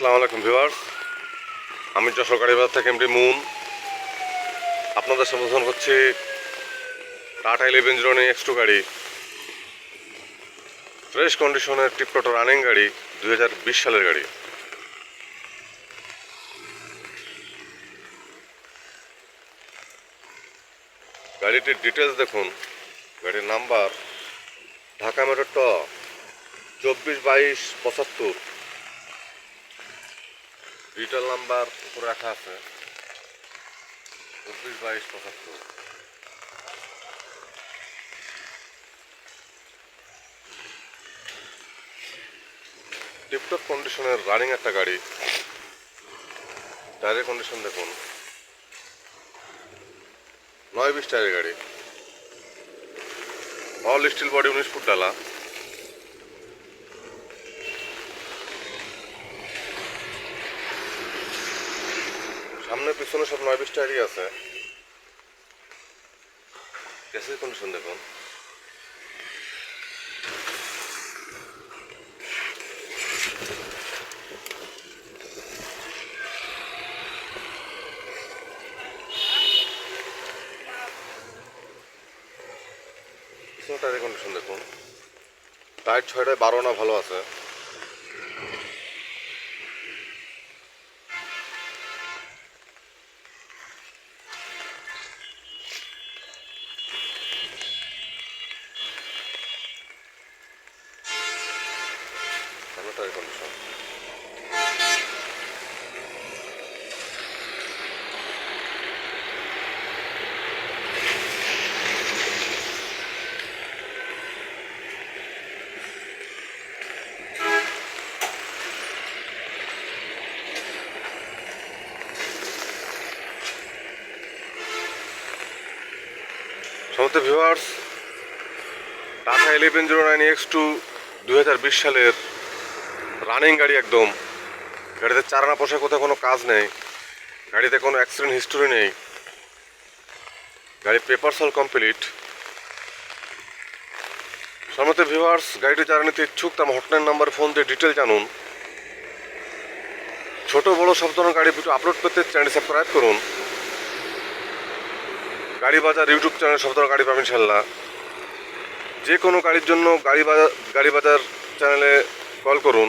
আসসালামু আলাইকুম, ভিউয়ার্স। আমি যশোর গাড়িবাজার থেকে এমডি মুন। আপনাদের সম্বোধন করছি টাটা ইলেভেন জিরো নিয়ে এক্স টু গাড়ি। ফ্রেশ কন্ডিশনের টিপটপ রানিং গাড়ি দু হাজার বিশ সালের গাড়ি। গাড়িটির ডিটেলস দেখুন। গাড়ির নাম্বার ঢাকা মেট্রো ট চব্বিশ বাইশ পঁচাত্তর। ডিটেল নাম্বার উপরে রাখা আছে। চব্বিশ, বাইশ, পঁচাত্তর। টিপটপ কন্ডিশনের রানিং একটা গাড়ি। টায়ারের কন্ডিশন দেখুন। নয় বিশ টায়ারের গাড়ি। অল স্টিল বডি উনিশ ফুট ডালা। সামনে পিছনে সব নয় বিশ টায়ারই আছে। গ্যাসের কন্ডিশন দেখুন। পিছনে টায়ারের কন্ডিশন দেখুন। টায়ার ছয়টায় বারো না ভালো আছে। ভালো টায়ার কন্ডিশন সমস্ত viewers Tata eleven zero nine X two দুই হাজার বিশ সালের রানিং গাড়ি একদম। গাড়িতে চারানা পোষা কোথাও কোনো কাজ নেই। গাড়িতে কোনো অ্যাক্সিডেন্ট হিস্টোরি নেই। গাড়ি পেপার সল কমপ্লিট সমস্ত ভিউয়ার্স গাড়িটি যারা নিতে ইচ্ছুক, তার হটলাইন নাম্বারে ফোন দিয়ে ডিটেল জানুন। ছোট, বড় সব ধরনের গাড়ি ভিডিও আপলোড করতে চ্যানেল সাবস্ক্রাইব করুন। গাড়ি বাজার ইউটিউব চ্যানেল সব ধরনের গাড়ি পাবেন ইনশাল্লাহ যে কোনো গাড়ির জন্য গাড়ি বাজার গাড়ি বাজার চ্যানেলে কল করুন।